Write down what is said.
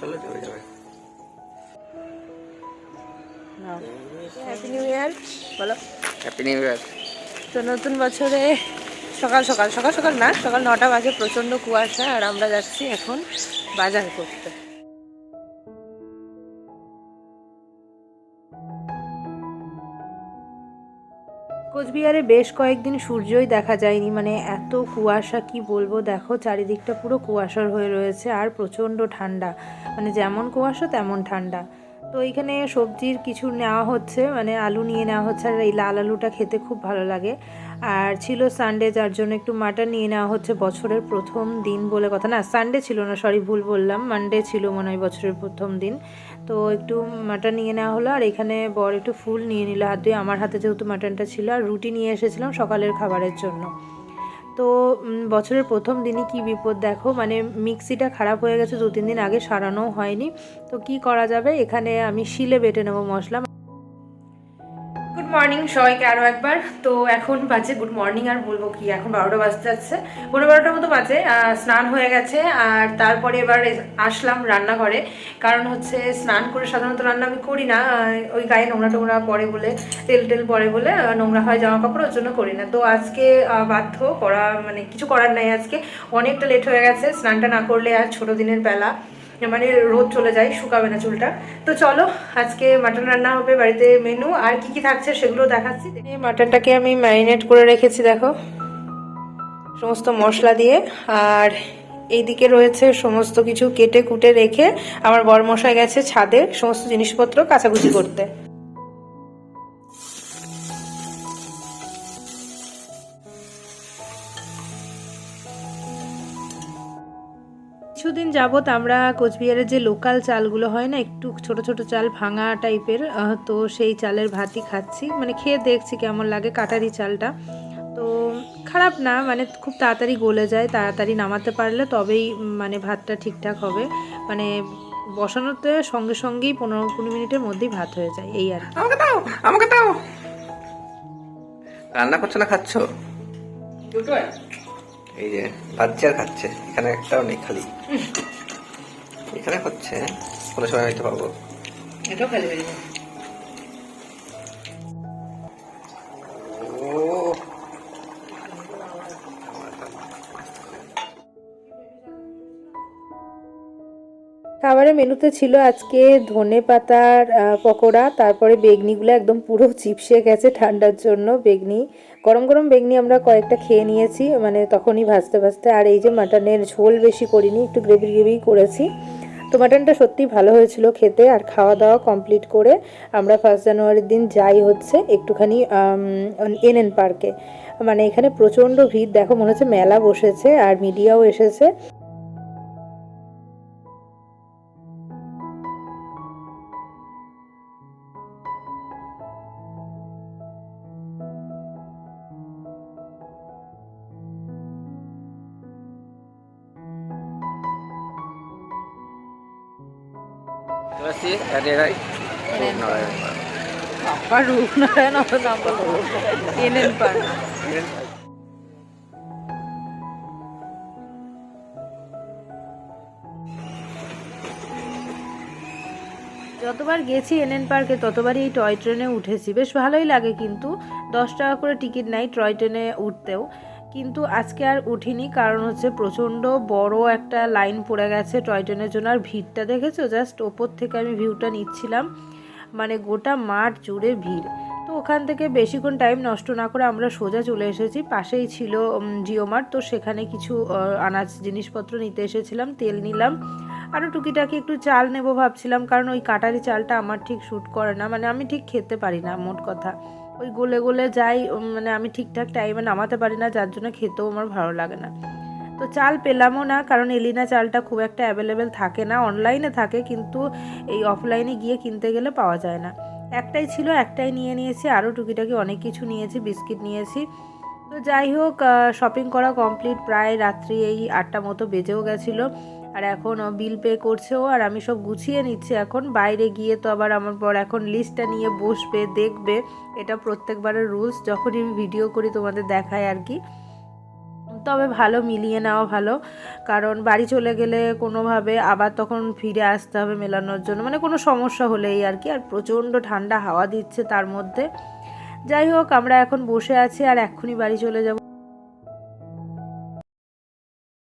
চলো চলে যাবে। হ্যাপি নিউ ইয়ার বলো। হ্যাপি নিউ ইয়ার তো নতুন বছরে সকাল সকাল সকাল সকাল না সকাল নটা বাজে প্রচণ্ড কুয়াশা আর আমরা যাচ্ছি এখন বাজার করতে। কোচবিহারে বেশ কয়েকদিন সূর্যই দেখা যায়নি। মানে এত কুয়াশা, কি বলব? দেখো, চারিদিকটা পুরো কুয়াশার হয়ে রয়েছে আর প্রচণ্ড ঠান্ডা। মানে যেমন কুয়াশা, তেমন ঠান্ডা। তো এইখানে সবজির কিছু নেওয়া হচ্ছে মানে আলু নিয়ে নেওয়া হচ্ছে, আর এই লাল আলুটা খেতে খুব ভালো লাগে। আর ছিল সানডে যার জন্য একটু মাটন নিয়ে নেওয়া হচ্ছে বছরের প্রথম দিন বলে কথা। না সানডে ছিল না সরি ভুল বললাম। মানডে ছিল মনে হয় বছরের প্রথম দিন। তো একটু মাটন নিয়ে নেওয়া হলো, আর এখানে বর একটু ফুল নিয়ে নিল। হাত আমার হাতে যেহেতু মাটনটা ছিল, আর রুটি নিয়ে এসেছিলাম সকালের খাবারের জন্য। তো বছরের প্রথম দিনই কি বিপদ দেখো? মানে মিক্সিটা খারাপ হয়ে গেছে দু তিন দিন আগে সারানো হয়নি। তো কি করা যাবে? এখানে আমি শিলে বেটে নেব মশলা। মর্নিং সবাইকে আরও একবার। তো এখন বাজে গুড মর্নিং আর বলব কি, এখন বারোটা বাজতে যাচ্ছে। পনেরো বারোটার মতো বাজে স্নান হয়ে গেছে, আর তারপরে এবার আসলাম রান্নাঘরে। কারণ হচ্ছে স্নান করে সাধারণত রান্না আমি করি না ওই গায়ে নোংরা টোংরা পড়ে বলে, তেল টেল পড়ে বলে নোংরা হয় জামা কাপড়, ওর জন্য করি না। তো আজকে বাধ্য করা মানে কিছু করার নাই আজকে। অনেকটা লেট হয়ে গেছে, স্নানটা না করলে আর ছোটো দিনের বেলা। মানে রোদ চলে যায়, শুকাবে না চুলটা। তো চলো, আজকে মাটন রান্না হবে বাড়িতে মেনু। আর কি কি থাকছে সেগুলো দেখাচ্ছি। মাটনটাকে আমি ম্যারিনেট করে রেখেছি, দেখো। সমস্ত মশলা দিয়ে। আর এইদিকে রয়েছে সমস্ত কিছু কেটে কুটে রেখে আমার বর মশাই গেছে ছাদে সমস্ত জিনিসপত্র কাচাকুচি করতে। কিছুদিন যাবত আমরা কোচবিহারের যে লোকাল চালগুলো হয় না একটু ছোট ছোট চাল ভাঙা টাইপের তো সেই চালের ভাতই খাচ্ছি। মানে খেয়ে দেখছি কেমন লাগে কাটারি চালটা। তো খারাপ না মানে খুব তাড়াতাড়ি গলে যায় তাড়াতাড়ি নামাতে পারলে তবেই মানে ভাতটা ঠিকঠাক হবে। মানে বসানোতে সঙ্গে সঙ্গেই পনেরো কুড়ি মিনিটের মধ্যেই ভাত হয়ে যায় এই আর আমাকে দাও আমাকে দাও। রান্না করছ না খাচ্ছ? দুটো এই যে আর খাচ্ছে এখানে একটাও নেই খালি। এখানে হচ্ছে কোনো সময় হয়তো পাবো। এটাও ফেলে খাবারের মেনুতে ছিল আজকে ধনে পাতার পকোড়া, তারপরে বেগনিগুলো একদম পুরো চিপসে গেছে ঠান্ডার জন্য বেগনি। গরম গরম বেগনি আমরা কয়েকটা খেয়ে নিয়েছি মানে তখনই ভাজতে ভাজতে। আর এই যে মাটনের ঝোল বেশি করিনি, একটু গ্রেভি গ্রেভি করেছি। তো মাটনটা সত্যি ভালো হয়েছিল খেতে আর খাওয়া দাওয়া কমপ্লিট করে আমরা ফার্স্ট জানুয়ারির দিন যাই হচ্ছে একটুখানি এনএন পার্কে। মানে এখানে প্রচণ্ড ভিড়, দেখো মনে হচ্ছে মেলা বসেছে আর মিডিয়াও এসেছে। যতবার গেছি এনএন পার্কে ততবারই এই টয় ট্রেনে উঠেছি। বেশ ভালোই লাগে কিন্তু। দশ টাকা করে টিকিট নাই টয় ট্রেনে উঠতেও। কিন্তু আজকে আর উঠিনি, কারণ হচ্ছে প্রচণ্ড বড় একটা লাইন পড়ে গেছে টয় ট্রেনের জন্য। আর ভিড়টা দেখেছ? জাস্ট ওপর থেকে আমি ভিউটা নিচ্ছিলাম। মানে গোটা মাঠ জুড়ে ভিড়। তো ওখান থেকে বেশিক্ষণ টাইম নষ্ট না করে আমরা সোজা চলে এসেছি। পাশেই ছিল জিও মার্ট। তো সেখানে কিছু আনাজ জিনিসপত্র নিতে এসেছিলাম, তেল নিলাম। আরও টুকিটাকি একটু চাল নেব ভাবছিলাম, কারণ ওই কাটারি চালটা আমার ঠিক শ্যুট করে না। মানে আমি ঠিক খেতে পারি না, মোট কথা। ওই গলে গলে যাই মানে আমি ঠিকঠাক টাইমে নামাতে পারি না, যার জন্য খেতেও আমার ভালো লাগে না। তো চাল পেলামও না, কারণ এলিনা চালটা খুব একটা অ্যাভেলেবেল থাকে না অনলাইনে থাকে, কিন্তু এই অফলাইনে গিয়ে কিনতে গেলে পাওয়া যায় না। একটাই ছিল, একটাই নিয়ে নিয়েছি, আরও টুকিটাকি অনেক কিছু নিয়েছি, বিস্কিট নিয়েছি। তো যাই হোক শপিং করা কমপ্লিট প্রায় রাত্রি এই আটটা মতো বেজেও গেছিল। আর এখন বিল পে করছেও। আর আমি সব গুছিয়ে নিচ্ছি এখন। বাইরে গিয়ে তো আবার আমার পর এখন লিস্টটা নিয়ে বসবে, দেখবে। এটা প্রত্যেকবারের রুলস যখনই আমি ভিডিও করি, তোমাদের দেখায় আর কি। তবে ভালো, মিলিয়ে নেওয়া ভালো। কারণ বাড়ি চলে গেলে কোনোভাবে আবার তখন ফিরে আসতে হবে মেলানোর জন্য। মানে কোনো সমস্যা হলেই আর কি। আর প্রচণ্ড ঠান্ডা, হাওয়া দিচ্ছে তার মধ্যে। যাই হোক আমরা এখন বসে আছি আর এক্ষুনি বাড়ি চলে যাব।